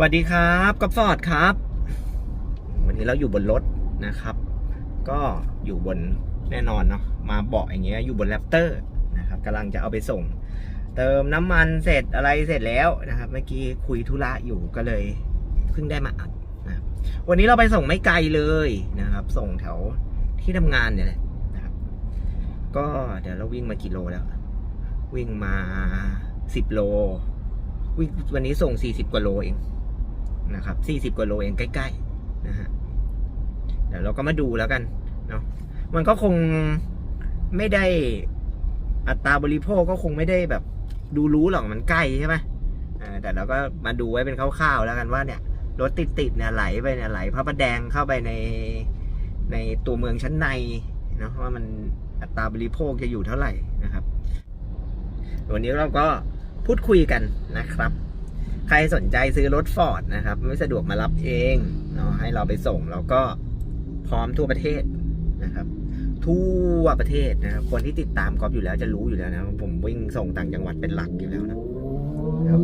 สวัสดีครับกับฟอร์ดครับ วันนี้เราอยู่บนรถนะครับ ก็อยู่บนแน่นอนเนาะมาเบาะอย่างเงี้ยอยู่บนแรปเตอร์นะครับกำลังจะเอาไปส่ง เติมน้ำมันเสร็จอะไรเสร็จแล้วนะครับ เมื่อกี้คุยธุระอยู่ก็เลยเพิ่งได้มาอัดนะวันนี้เราไปส่งไม่ไกลเลยนะครับ ส่งแถวที่ทำงานเนี่ยแหละนะครับ ก็เดี๋ยวเราวิ่งมากี่โลแล้ว วิ่งมาสิบโลวิ่งวันนี้ส่งสี่สิบกว่าโลเอง นะครับสี่สิบกว่าโลเองใกล้ๆนะฮะเดี๋ยวเราก็มาดูแล้วกันเนาะมันก็คงไม่ได้อัตราบริโภคก็คงไม่ได้แบบดูรู้หรอกมันใกล้ใช่ไหมอ่าแต่เราก็มาดูไว้เป็นคร่าวๆแล้วกันว่าเนี่ยรถติดๆเนี่ยไหลไปเนี่ยไหลพระประแดงเข้าไปในในตัวเมืองชั้นในเนาะว่ามันอัตราบริโภคจะอยู่เท่าไหร่นะครับ วันนี้เราก็พูดคุยกันนะครับ ใครสนใจซื้อรถฟอร์ดนะครับ ไม่สะดวกมารับเองเนาะให้เราไปส่งเราก็พร้อมทั่วประเทศนะครับ ทั่วประเทศนะครับ คนที่ติดตามกอล์ฟอยู่แล้วจะรู้อยู่แล้วนะ ผมวิ่งส่งต่างจังหวัดเป็นหลักอยู่แล้วนะครับ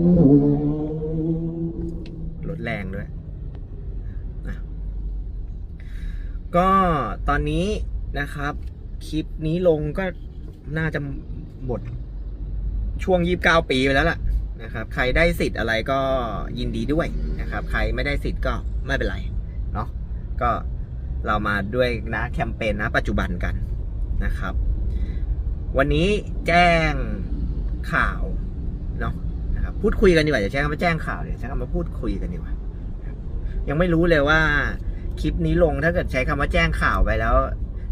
รถแรงด้วยก็ตอนนี้นะครับ คลิปนี้ลงก็น่าจะหมดช่วง 29 ปีไปแล้วล่ะ นะครับใครได้สิทธิ์อะไรก็ยินดีด้วยนะครับ ใครไม่ได้สิทธิ์ก็ไม่เป็นไรเนาะก็เรามาด้วยนะแคมเปญนะปัจจุบันกันนะครับ วันนี้แจ้งข่าวเนาะนะครับพูดคุยกันดีกว่าอย่าใช้คำว่าแจ้งข่าวเลยใช้คำว่าพูดคุยกันดีกว่ายังไม่รู้เลยว่าคลิปนี้ลงถ้าเกิดใช้คำว่าแจ้งข่าวไปแล้ว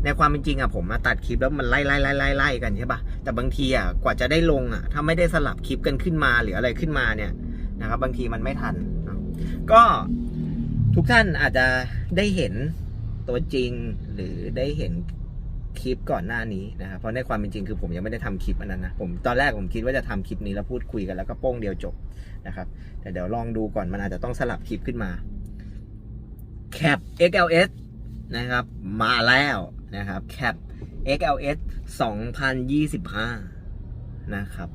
ในความเป็นจริงอะผมมาตัดคลิปแล้วมันไล่ไล่ไล่ไล่ไล่กันใช่ปะ แต่บางทีอะกว่าจะได้ลงอะถ้าไม่ได้สลับคลิปกันขึ้นมาหรืออะไรขึ้นมาเนี่ยนะครับ บางทีมันไม่ทัน ก็ทุกท่านอาจจะได้เห็นตัวจริงหรือได้เห็นคลิปก่อนหน้านี้นะครับเพราะในความเป็นจริงคือผมยังไม่ได้ทำคลิปอันนั้นนะผมตอนแรกผมคิดว่าจะทำคลิปนี้แล้วพูดคุยกันแล้วก็โป้งเดียวจบนะครับ แต่เดี๋ยวลองดูก่อนมันอาจจะต้องสลับคลิปขึ้นมาแคป XLS นะครับ มาแล้วนะครับแคป XLS 2025 นะครับ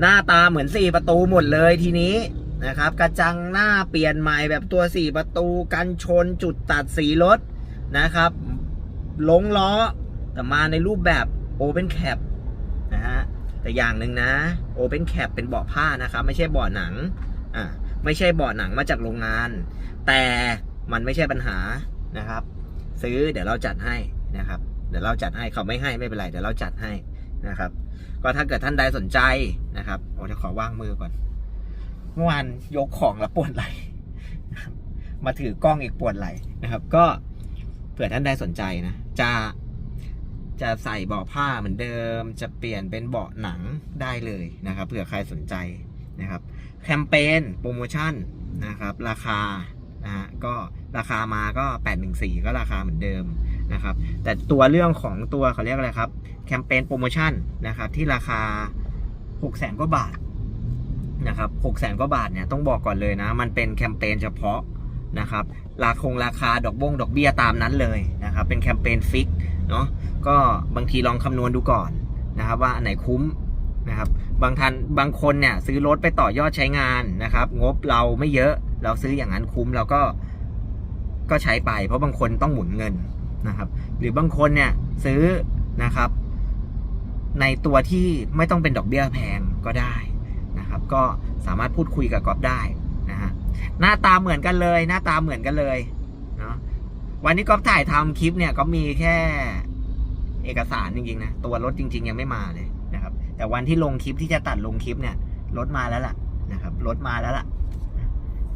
หน้าตาเหมือน 4 ประตูหมดเลยทีนี้นะครับ กระจังหน้าเปลี่ยนใหม่แบบตัว 4 ประตูกันชนจุดตัดสีรถนะครับ ลงล้อแต่มาในรูปแบบ Open Cap นะฮะ แต่อย่างหนึ่งนะ Open Cap เป็นเบาะผ้านะครับ ไม่ใช่เบาะหนังอ่าไม่ใช่เบาะหนังมาจากโรงงาน แต่มันไม่ใช่ปัญหานะครับ ซื้อเดี๋ยวเราจัดให้นะครับ เดี๋ยวเราจัดให้เขาไม่ให้ไม่เป็นไรเดี๋ยวเราจัดให้นะครับ ก็ถ้าเกิดท่านใดสนใจนะครับโอ้จะขอว่างมือก่อนเมื่อวานยกของแล้วปวดไหล่มาถือกล้องอีกปวดไหล่นะครับ ก็เผื่อท่านใดสนใจนะจะจะใส่เบาะผ้าเหมือนเดิม จะเปลี่ยนเป็นเบาะหนังได้เลยนะครับเผื่อใครสนใจนะครับ แคมเปญโปรโมชั่นนะครับ ราคานะฮะก็ราคามาก็ 814 ก็ราคาเหมือนเดิม นะครับ แต่ตัวเรื่องของตัวเขาเรียกอะไรครับ แคมเปญโปรโมชั่นนะครับที่ราคา 6 0 0 0 0 0กว่าบาทนะครับ6 0 0 0 0 0กว่าบาทเนี่ยต้องบอกก่อนเลยนะ มันเป็นแคมเปญเฉพาะนะครับ ราคงราคาดอกบงดอกเบี้ยตามนั้นเลยนะครับ เป็นแคมเปญฟิกเนาะ ก็บางทีลองคำนวณดูก่อนนะครับว่าอันไหนคุ้มนะครับ บางท่านบางคนเนี่ยซื้อรถไปต่อยอดใช้งานนะครับ งบเราไม่เยอะ เราซื้ออย่างนั้นคุ้มเราก็ก็ใช้ไป เพราะบางคนต้องหมุนเงิน นะครับ หรือบางคนเนี่ยซื้อนะครับ ในตัวที่ไม่ต้องเป็นดอกเบี้ยแพงก็ได้นะครับ ก็สามารถพูดคุยกับก๊อฟได้นะฮะหน้าตาเหมือนกันเลย หน้าตาเหมือนกันเลยเนาะวันนี้ก๊อฟถ่ายทำคลิปเนี่ยก็มีแค่เอกสารจริงๆนะตัวรถจริง ๆ ยังไม่มาเลยนะครับ แต่วันที่ลงคลิปที่จะตัดลงคลิปเนี่ยรถมาแล้วล่ะนะครับรถมาแล้วล่ะ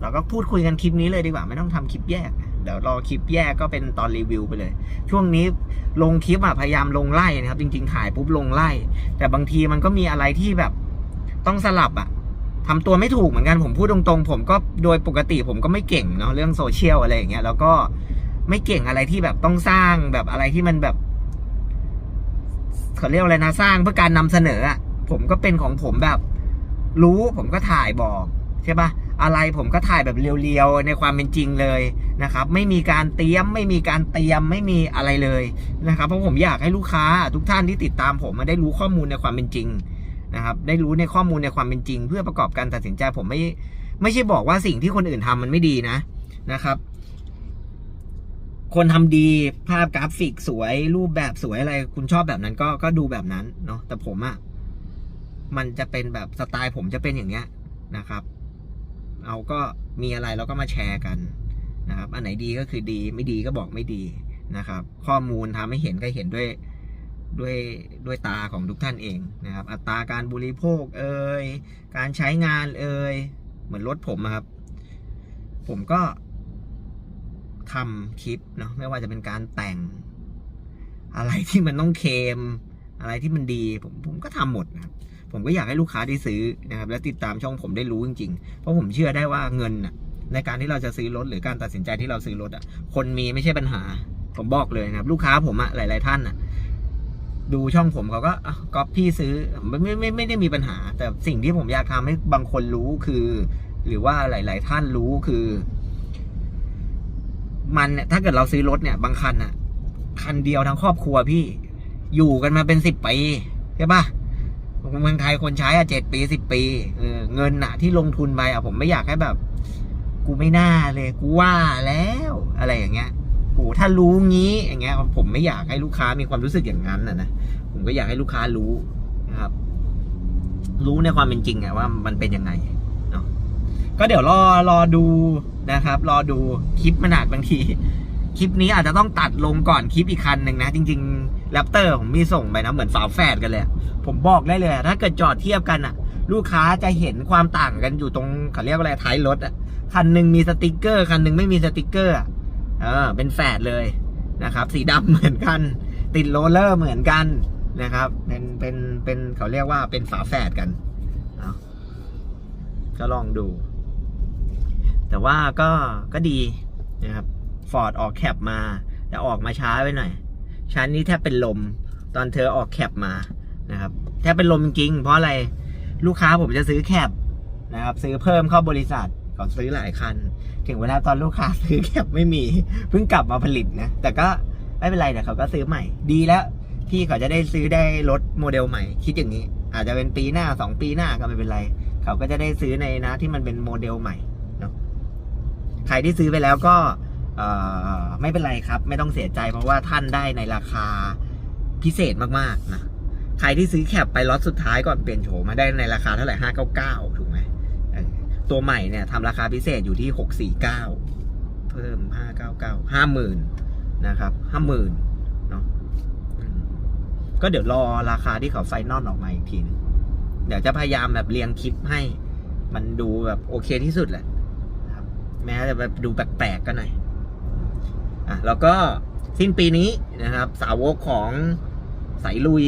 เราก็พูดคุยกันคลิปนี้เลยดีกว่า ไม่ต้องทำคลิปแยกนะ เดี๋ยวรอคลิปแยกก็เป็นตอนรีวิวไปเลย ช่วงนี้ลงคลิปอะพยายามลงไล่นะครับ จริงๆถ่ายปุ๊บลงไล่ แต่บางทีมันก็มีอะไรที่แบบต้องสลับอะทำตัวไม่ถูกเหมือนกันผมพูดตรงๆ ผมก็โดยปกติผมก็ไม่เก่งเนาะเรื่องโซเชียลอะไรอย่างเงี้ยแล้วก็ไม่เก่งอะไรที่แบบต้องสร้างแบบอะไรที่มันแบบเขาเรียกอะไรนะสร้างเพื่อการนำเสนออะผมก็เป็นของผมแบบรู้ผมก็ถ่ายบอกใช่ปะ อะไรผมก็ถ่ายแบบเรียวๆในความเป็นจริงเลยนะครับ ไม่มีการเตรียม ไม่มีการเตรียมไม่มีอะไรเลยนะครับ เพราะผมอยากให้ลูกค้าทุกท่านที่ติดตามผมมาได้รู้ข้อมูลในความเป็นจริงนะครับ ได้รู้ในข้อมูลในความเป็นจริง เพื่อประกอบการตัดสินใจผมไม่ไม่ใช่บอกว่าสิ่งที่คนอื่นทำมันไม่ดีนะนะครับ คนทำดีภาพกราฟิกสวย รูปแบบสวยอะไร คุณชอบแบบนั้นก็ก็ดูแบบนั้นเนาะแต่ผมอะมันจะเป็นแบบสไตล์ผมจะเป็นอย่างเงี้ยนะครับ เอาก็มีอะไรเราก็มาแชร์กันนะครับ อันไหนดีก็คือดีไม่ดีก็บอกไม่ดีนะครับ ข้อมูลทำให้เห็นก็เห็นด้วยด้วยด้วยตาของทุกท่านเองนะครับ อัตราการบริโภคเอ่ยการใช้งานเอ่ยเหมือนรถผมอะครับ ผมก็ทำคลิปเนาะไม่ว่าจะเป็นการแต่ง อะไรที่มันต้องเคม อะไรที่มันดีผมผมก็ทำหมดนะครับผมก็อยากให้ลูกค้าได้ซื้อนะครับและติดตามช่องผมได้รู้จริงๆ เพราะผมเชื่อได้ว่าเงินน่ะในการที่เราจะซื้อรถหรือการตัดสินใจที่เราซื้อรถอะคนมีไม่ใช่ปัญหา ผมบอกเลยนะครับ ลูกค้าผมอะหลาย ๆ ท่านอะดูช่องผมเขาก็อะก๊อปพี่ซื้อไม่ไม่ไม่ไม่ได้มีปัญหา แต่สิ่งที่ผมอยากทำให้บางคนรู้คือ หรือว่าหลาย ๆ ท่านรู้คือ มันเนี่ยถ้าเกิดเราซื้อรถเนี่ย บางคันอะคันเดียวทั้งครอบครัวพี่ อยู่กันมาเป็นสิบปีใช่ปะเมืองไทยคนใช้อะเจ็ดปีสิบปีเออเงินอะที่ลงทุนไปอะผมไม่อยากให้แบบ กูไม่น่าเลย กูว่าแล้วอะไรอย่างเงี้ยโหถ้ารู้งี้อย่างเงี้ย ผมไม่อยากให้ลูกค้ามีความรู้สึกอย่างนั้นนะนะผมก็อยากให้ลูกค้ารู้นะครับ รู้ในความเป็นจริงอะว่ามันเป็นยังไงเนาะก็เดี๋ยวรอรอดูนะครับ รอดูคลิปมันอาจบางที คลิปนี้อาจจะต้องตัดลงก่อนคลิปอีกคันหนึ่งนะ จริงๆแรปเตอร์ผมมีส่งไปนะ เหมือนฝาแฝดกันเลย ผมบอกได้เลย ถ้าเกิดจอดเทียบกันอะลูกค้าจะเห็นความต่างกันอยู่ตรงเขาเรียกว่าอะไรท้ายรถอะคันหนึ่งมีสติกเกอร์ คันหนึ่งไม่มีสติกเกอร์อเออเป็นแฝดเลยนะครับ สีดำเหมือนกัน ติดโรลเลอร์เหมือนกันนะครับ เป็นเป็นเป็นเขาเรียกว่าเป็นฝาแฝดกันก็ลองดู แต่ว่าก็ก็ดีนะครับ ฟอร์ดออกแคปมา แต่ออกมาช้าไปหน่อย ชั้นนี้แทบเป็นลม ตอนเธอออกแคปมานะครับแทบเป็นลมจริง เพราะอะไรลูกค้าผมจะซื้อแคปนะครับ ซื้อเพิ่มเข้าบริษัทเขาซื้อหลายคัน ถึงเวลาตอนลูกค้าซื้อแคปไม่มีเพิ่งกลับมาผลิตนะ แต่ก็ไม่เป็นไรเดี๋ยวเขาก็ซื้อใหม่ ดีแล้วที่เขาจะได้ซื้อได้รถโมเดลใหม่ คิดอย่างนี้ อาจจะเป็นปีหน้าสองปีหน้าก็ไม่เป็นไร เขาก็จะได้ซื้อในนะที่มันเป็นโมเดลใหม่เนาะใครที่ซื้อไปแล้วก็ ไม่เป็นไรครับ ไม่ต้องเสียใจเพราะว่าท่านได้ในราคาพิเศษมากๆนะใครที่ซื้อแคปไปล็อตสุดท้ายก่อนเปลี่ยนโฉมมาได้ในราคาเท่าไหร่ห้าเก้าเก้าถูกไหมตัวใหม่เนี่ยทำราคาพิเศษอยู่ที่หกสี่เก้าเพิ่มห้าเก้าเก้าห้าหมื่นนะครับห้าหมื่นเนาะก็เดี๋ยวรอราคาที่เขาไฟนอลออกมาอีกทีนึงเดี๋ยวจะพยายามแบบเรียงคลิปให้ มันดูแบบโอเคที่สุดแหละนะครับ แม้จะแบบดูแปลกๆก็หน่อย อะแล้วก็สิ้นปีนี้นะครับ สาวกของสายลุย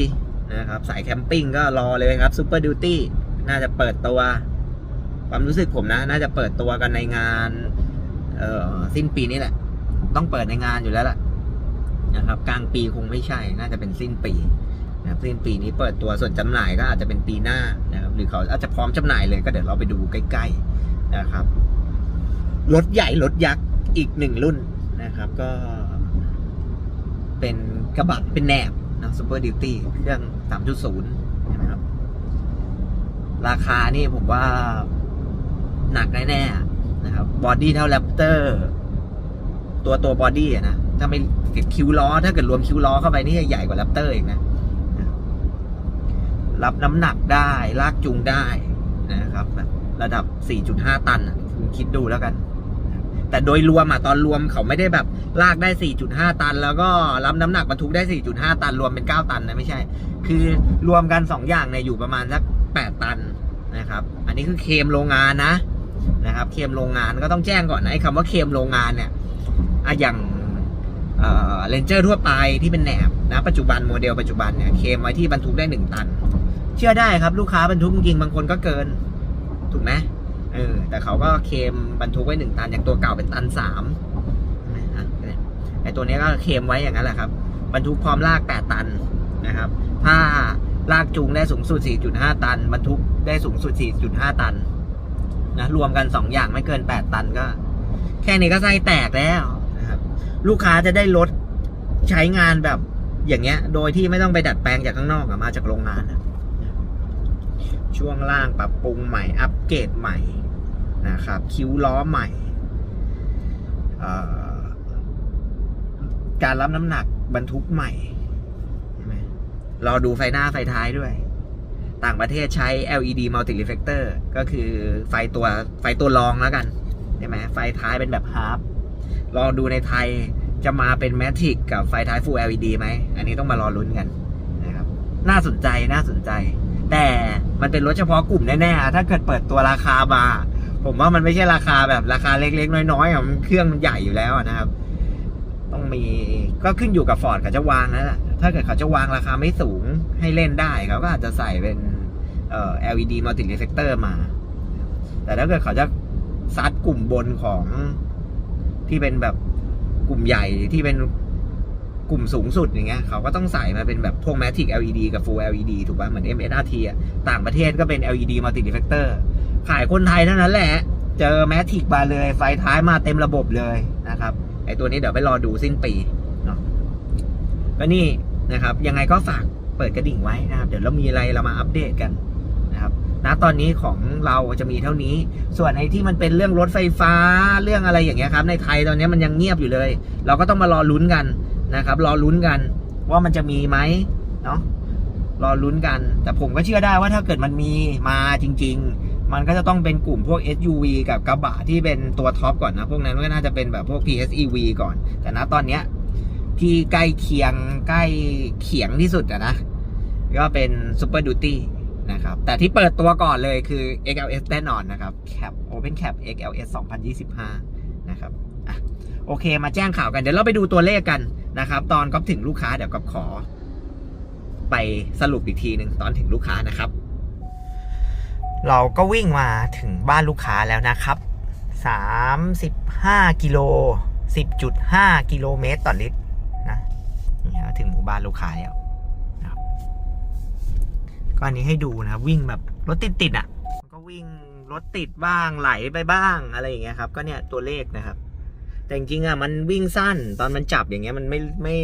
นะครับ สายแคมปิ้งก็รอเลยครับซูเปอร์ดิวตี้น่าจะเปิดตัว ความรู้สึกผมนะ น่าจะเปิดตัวกันในงาน เอ่อสิ้นปีนี้แหละ ต้องเปิดในงานอยู่แล้วล่ะนะครับ กลางปีคงไม่ใช่ น่าจะเป็นสิ้นปีนะครับสิ้นปีนี้เปิดตัวส่วนจำหน่ายก็อาจจะเป็นปีหน้านะครับ หรือเขาอาจจะพร้อมจำหน่ายเลยก็เดี๋ยวเราไปดูใกล้ ๆนะครับรถใหญ่รถยักษ์อีกหนึ่งรุ่น นะครับ ก็ เป็นกระบะเป็นแหนบนะซูเปอร์ดิวตี้เครื่อง 3.0 ใช่ไหมครับ ราคานี่ผมว่าหนักแน่ๆนะครับบอดี้เท่าแรปเตอร์ ตัวตัวบอดี้นะ ถ้าไม่เก็บคิ้วล้อ ถ้าเกิดรวมคิ้วล้อเข้าไปนี่ใหญ่กว่าแรปเตอร์อีกนะ รับน้ำหนักได้ ลากจูงได้นะครับ ระดับ 4.5 ตันคุณคิดดูแล้วกัน แต่โดยรวมอะตอนรวมเขาไม่ได้แบบลากได้ 4.5 ตัน แล้วก็รับน้ำหนักบรรทุกได้ 4.5 ตัน รวมเป็น 9 ตันนะไม่ใช่ คือรวมกัน 2 อย่างเนี่ยอยู่ประมาณสัก 8 ตันนะครับ อันนี้คือเคมโรงงานนะนะครับ เคมโรงงานก็ต้องแจ้งก่อนนะไอ้คำว่าเคมโรงงานเนี่ยอะอย่างเลนเจอร์ทั่วไปที่เป็นแหนบนะปัจจุบันโมเดลปัจจุบันเนี่ยเคมไว้ที่บรรทุกได้ 1 ตัน เชื่อได้ครับลูกค้าบรรทุกจริงบางคนก็เกิน ถูกไหม เออ แต่เขาก็เคมบรรทุกไว้หนึ่งตันอย่างตัวเก่าเป็นตันสามไอตัวนี้ก็เคมไว้อย่างนั้นแหละครับ บรรทุกพร้อมลากแปดตันนะครับ ถ้าลากจูงได้สูงสุด 4.5 ตัน บรรทุกได้สูงสุด 4.5 ตันนะรวมกัน 2 อย่างไม่เกิน 8 ตันก็ แค่นี้ก็ไส้แตกแล้วนะครับ ลูกค้าจะได้รถใช้งานแบบอย่างเงี้ย โดยที่ไม่ต้องไปดัดแปลงจากข้างนอกมาจากโรงงานอะ ช่วงล่างปรับปรุงใหม่ อัปเกรดใหม่นะครับ คิ้วล้อใหม่ การรับน้ำหนักบรรทุกใหม่รอดูไฟหน้าไฟท้ายด้วย ต่างประเทศใช้ LED multi reflector ก็คือไฟตัวไฟตัวรองแล้วกันใช่ไหมไฟท้ายเป็นแบบฮาร์ปรอดูในไทยจะมาเป็นแมทริกกับไฟท้าย Full LED ไหม อันนี้ต้องมารอลุ้นกันนะครับ น่าสนใจน่าสนใจ แต่มันเป็นรถเฉพาะกลุ่มแน่ๆถ้าเกิดเปิดตัวราคามา ผมว่ามันไม่ใช่ราคาแบบราคาเล็กๆ น้อยๆอะมันเครื่องมันใหญ่อยู่แล้วนะครับ ต้องมีก็ขึ้นอยู่กับฟอร์ดเขาจะวางนั่นแหละถ้าเกิดเขาจะวางราคาไม่สูงให้เล่นได้เขาก็อาจจะใส่เป็นเอ่อ LED multi reflector มา แต่ถ้าเกิดเขาจะซัดกลุ่มบนของที่เป็นแบบกลุ่มใหญ่ที่เป็น กลุ่มสูงสุดอย่างเงี้ยเขาก็ต้องใส่มาเป็นแบบพวก Matic LED กับ Full LED ถูกป่ะ เหมือน MSRT อะต่างประเทศก็เป็น LED multi reflector ขายคนไทยเท่านั้นแหละ เจอ Matic มาเลย ไฟท้ายมาเต็มระบบเลยนะครับไอตัวนี้เดี๋ยวไปรอดูสิ้นปีเนาะก็นี่นะครับยังไงก็ฝากเปิดกระดิ่งไว้นะครับ เดี๋ยวเรามีอะไรเรามาอัปเดตกันนะครับณตอนนี้ของเราจะมีเท่านี้ ส่วนไอ้ที่มันเป็นเรื่องรถไฟฟ้าเรื่องอะไรอย่างเงี้ยครับ ในไทยตอนนี้มันยังเงียบอยู่เลย เราก็ต้องมารอลุ้นกัน นะครับ รอลุ้นกันว่ามันจะมีไหมเนาะรอลุ้นกัน แต่ผมก็เชื่อได้ว่าถ้าเกิดมันมีมาจริง ๆ มันก็จะต้องเป็นกลุ่มพวก SUV กับกระบะที่เป็นตัวท็อปก่อนนะ พวกนั้นก็น่าจะเป็นแบบพวก PHEV ก่อน แต่ณตอนเนี้ยที่ใกล้เคียงใกล้เคียงที่สุดอะนะ ก็เป็น Super Duty นะครับ แต่ที่เปิดตัวก่อนเลยคือ XLS แน่นอนนะครับ Cap Open Cap XLS 2025 นะครับอะโอเคมาแจ้งข่าวกัน เดี๋ยวเราไปดูตัวเลขกัน นะครับ ตอนก๊อฟถึงลูกค้าเดี๋ยวก๊อฟขอ ไปสรุปอีกทีหนึ่งตอนถึงลูกค้านะครับ เราก็วิ่งมาถึงบ้านลูกค้าแล้วนะครับ 35กิโล10.5กิโลเมตรต่อลิตรนะนี่ถึงหมู่บ้านลูกค้าแล้วนะครับก็อันนี้ให้ดูนะครับวิ่งแบบรถติดติดอะ ก็วิ่งรถติดบ้างไหลไปบ้างอะไรอย่างเงี้ยครับ ก็เนี่ยตัวเลขนะครับ แต่จริงๆอะมันวิ่งสั้นตอนมันจับอย่างเงี้ยมันไม่ไม่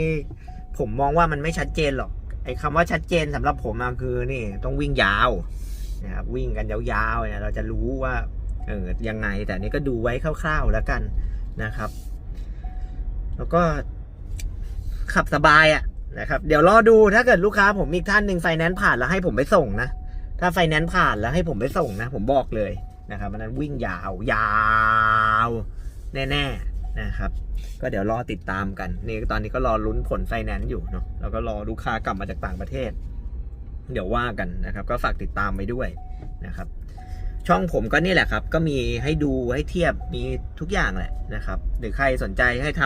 ผมมองว่ามันไม่ชัดเจนหรอกไอ้คำว่าชัดเจนสำหรับผมอะคือนี่ต้องวิ่งยาวนะครับวิ่งกันยาวๆเนี่ยเราจะรู้ว่าเออยังไง แต่นี้ก็ดูไว้คร่าวๆแล้วกันนะครับ แล้วก็ขับสบายอะนะครับเดี๋ยวรอดูถ้าเกิดลูกค้าผมอีกท่านหนึ่งไฟแนนซ์ผ่านแล้วให้ผมไปส่งนะถ้าไฟแนนซ์ผ่านแล้วให้ผมไปส่งนะ ผมบอกเลยนะครับมันนั้นวิ่งยาวยาว แน่ๆ นะครับก็เดี๋ยวรอติดตามกันนี่ตอนนี้ก็รอลุ้นผลไฟแนนซ์อยู่เนาะแล้วก็รอลูกค้ากลับมาจากต่างประเทศ เดี๋ยวว่ากันนะครับ ก็ฝากติดตามไปด้วยนะครับ ช่องผมก็นี่แหละครับ ก็มีให้ดูให้เทียบมีทุกอย่างแหละนะครับหรือใครสนใจให้ท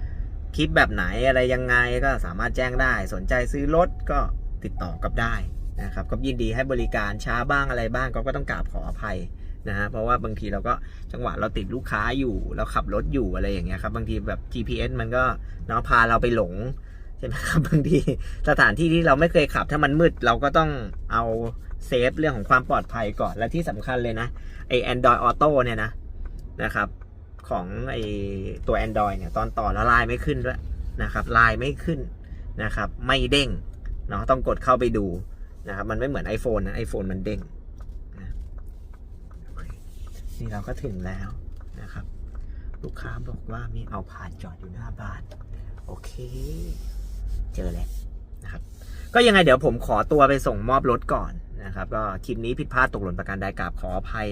ำคลิปแบบไหนอะไรยังไงก็สามารถแจ้งได้ สนใจซื้อรถก็ติดต่อกับได้นะครับก็ยินดีให้บริการช้าบ้างอะไรบ้างก็ก็ต้องกราบขออภัย นะฮะเพราะว่าบางทีเราก็จังหวะเราติดลูกค้าอยู่ เราขับรถอยู่อะไรอย่างเงี้ยครับบางทีแบบ GPS มันก็เนาะพาเราไปหลงใช่ไหมครับบางทีสถานที่ที่เราไม่เคยขับถ้ามันมืดเราก็ต้องเอาเซฟเรื่องของความปลอดภัยก่อนและที่สำคัญเลยนะไอ Android Auto เนี่ยนะนะครับ ของไอตัว Android เนี่ยตอนต่อแล้วลน์ไม่ขึ้นด้วยนะครับลน์ไม่ขึ้นนะครับ ไม่เด้งเนาะต้องกดเข้าไปดูนะครับมันไม่เหมือน iPhone นะ iPhone มันเด้ง นี่เราก็ถึงแล้วนะครับ ลูกค้าบอกว่ามีเอาผ่านจอดอยู่หน้าบ้าน โอเค เจอแล้วนะครับ ก็ยังไงเดี๋ยวผมขอตัวไปส่งมอบรถก่อนนะครับก็คลิปนี้ผิดพลาดตกหล่นประการใดกราบขออภัย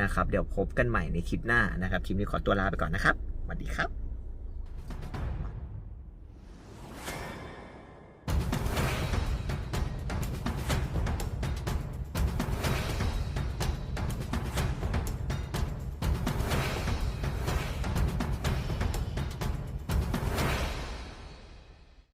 นะครับ เดี๋ยวพบกันใหม่ในคลิปหน้านะครับ คลิปนี้ขอตัวลาไปก่อนนะครับสวัสดีครับ